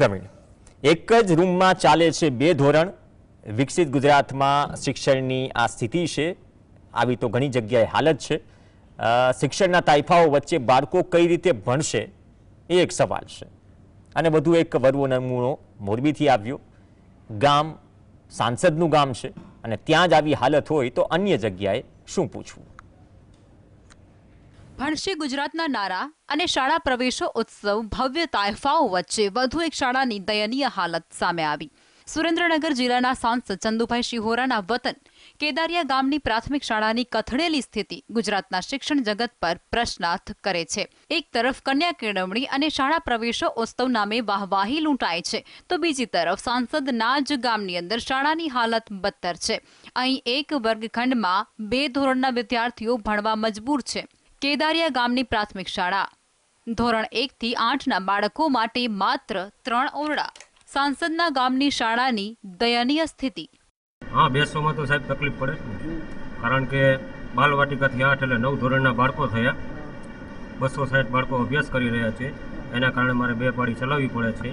પ્રવીણ. એક જ રૂમમાં ચાલે છે બે ધોરણ. વિકસિત ગુજરાતમાં શિક્ષણની આ સ્થિતિ છે. આવી તો ઘણી જગ્યાએ હાલત છે. શિક્ષણના તાઇફાઓ વચ્ચે બાળકો કઈ રીતે ભણશે એ એક સવાલ છે. અને વધુ એક વરવો નમૂનો મોરબીથી આવ્યો. ગામ, સાંસદનું ગામ છે અને ત્યાં જ આવી હાલત હોય તો અન્ય જગ્યાએ શું પૂછવું? ભણશે ગુજરાતના નારા અને શાળા પ્રવેશો ઉત્સવ, ભવ્ય તાયફાઓ વચ્ચે વધુ એક શાળાની દયનીય હાલત સામે આવી. સુરેન્દ્રનગર જિલ્લાના સાંસદ ચંદુભાઈ શિહોરાના વતન કેદારિયા ગામની પ્રાથમિક શાળાની કથળેલી સ્થિતિ ગુજરાતના શિક્ષણ જગત પર પ્રશ્નાર્થ કરે છે. એક તરફ કન્યા કેળવણી અને શાળા પ્રવેશો ઉત્સવ નામે વાહવાહી લૂંટાય છે, તો બીજી તરફ સાંસદના જ ગામની અંદર શાળાની હાલત બદતર છે. અહીં એક વર્ગખંડમાં બે ધોરણના વિદ્યાર્થીઓ ભણવા મજબૂર છે. કેદારિયા ગામની પ્રાથમિક શાળા. ધોરણ એકથી આઠના બાળકો માટે માત્ર ત્રણ ઓરડા. સાંસદના ગામની શાળાની દયનીય સ્થિતિ. હા બેસવામાં તો સાહેબ તકલીફ પડે કારણ કે બાલવાટિકાથી આઠ એટલે નવ ધોરણના બાળકો થયા. બસો સાઠ બાળકો અભ્યાસ કરી રહ્યા છે. એના કારણે મારે બે પાડી ચલાવવી પડે છે.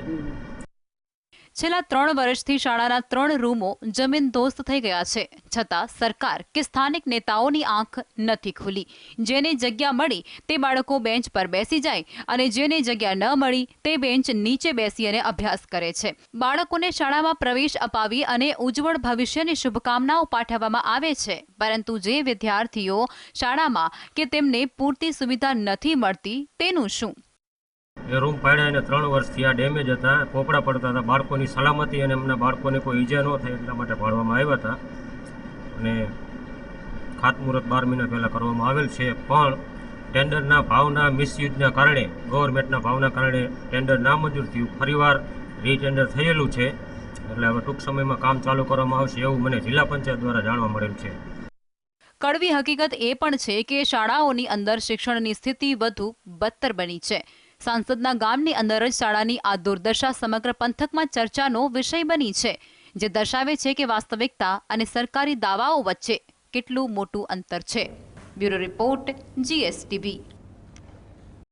છેલ્લા ત્રણ વર્ષથી શાળાના ત્રણ રૂમો જમીન દોસ્ત થઈ ગયા છે. છતાં સરકાર કે સ્થાનિક નેતાઓની આંખ નથી ખુલી. જેને જગ્યા મળી તે બાળકો બેન્ચ પર બેસી જાય અને જેને જગ્યા ન મળી તે બેન્ચ નીચે બેસી અને અભ્યાસ કરે છે. બાળકોને શાળામાં પ્રવેશ અપાવી અને ઉજ્જવળ ભવિષ્યની શુભકામનાઓ પાઠવવામાં આવે છે. પરંતુ જે વિદ્યાર્થીઓ શાળામાં કે તેમને પૂરતી સુવિધા નથી મળતી તેનું શું? એ રૂમ પાડ્યા એને ત્રણ વર્ષથી આ ડેમેજ હતા, પોપડા પડતા હતા, બાળકોની સલામતી અને એમના બાળકોને કોઈ ઈજા ન થાય એટલા માટે પાડવામાં આવ્યા હતા. અને ખાતમુહૂર્ત બાર મહિના પહેલાં કરવામાં આવેલ છે, પણ ટેન્ડરના ભાવના મિસયુઝના કારણે, ગવર્મેન્ટના ભાવના કારણે ટેન્ડર નામંજૂર થયું. ફરીવાર રીટેન્ડર થયેલું છે, એટલે હવે ટૂંક સમયમાં કામ ચાલુ કરવામાં આવશે એવું મને જિલ્લા પંચાયત દ્વારા જાણવા મળેલ છે. કડવી હકીકત એ પણ છે કે શાળાઓની અંદર શિક્ષણની સ્થિતિ વધુ બદતર બની છે. સાંસદના ગામની અંદર જ શાળાની આ દુર્દશા સમગ્ર પંથકમાં ચર્ચાનો વિષય બની છે, જે દર્શાવે છે કે વાસ્તવિકતા અને સરકારી દાવાઓ વચ્ચે કેટલું મોટું અંતર છે. Bureau report, GSTV.